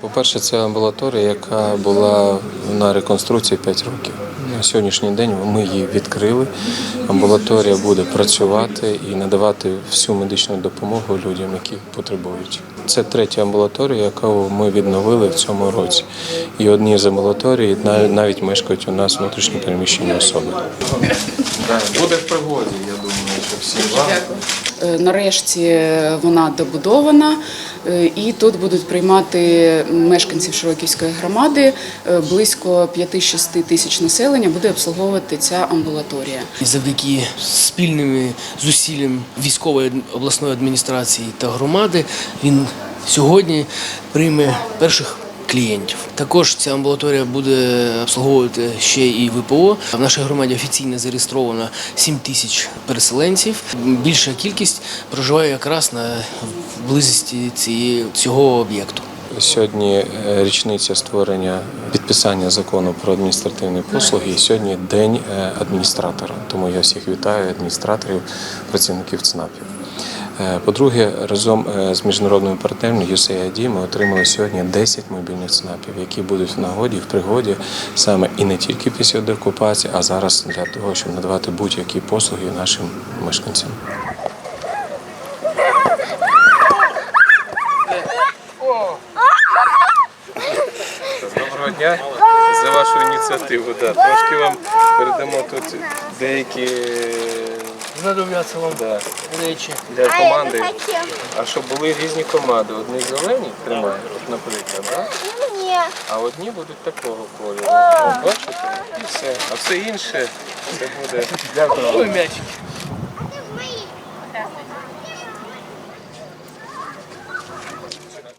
По-перше, це амбулаторія, яка була на реконструкції 5 років. На сьогоднішній день ми її відкрили. Амбулаторія буде працювати і надавати всю медичну допомогу людям, які потребують. Це третя амбулаторія, яку ми відновили в цьому році. І одні з амбулаторій навіть мешкають у нас внутрішньо переміщені особи. Буде в пригоді, я думаю, що всі вам. Е, Нарешті вона добудована, е, і тут будуть приймати мешканців Широківської громади. Е, Близько 5-6 тисяч населення буде обслуговувати ця амбулаторія. Завдяки спільним зусиллям військової обласної адміністрації та громади він сьогодні прийме перших клієнтів. Також ця амбулаторія буде обслуговувати ще і ВПО. В нашій громаді офіційно зареєстровано 7 тисяч переселенців. Більша кількість проживає якраз на близості цієї цього об'єкту. Сьогодні е, річниця створення підписання закону про адміністративні послуги. І сьогодні день е, адміністратора. Тому я всіх вітаю адміністраторів, працівників ЦНАПів. Е, По-друге, разом з міжнародними партнерами USAID ми отримали сьогодні 10 мобільних ЦНАПів, які будуть в нагоді, в пригоді саме і не тільки після деокупації, а зараз для того, щоб надавати будь-які послуги нашим мешканцям. Доброго дня за вашу ініціативу. Да. Трошки вам передамо тут деякі Знадобляться вам да, речі. для команди. А щоб були різні команди. Одні зелені тримають, от, наприклад, да? А одні будуть такого кольору. Бачите? І все. А все інше це буде. Ой, м'ячик.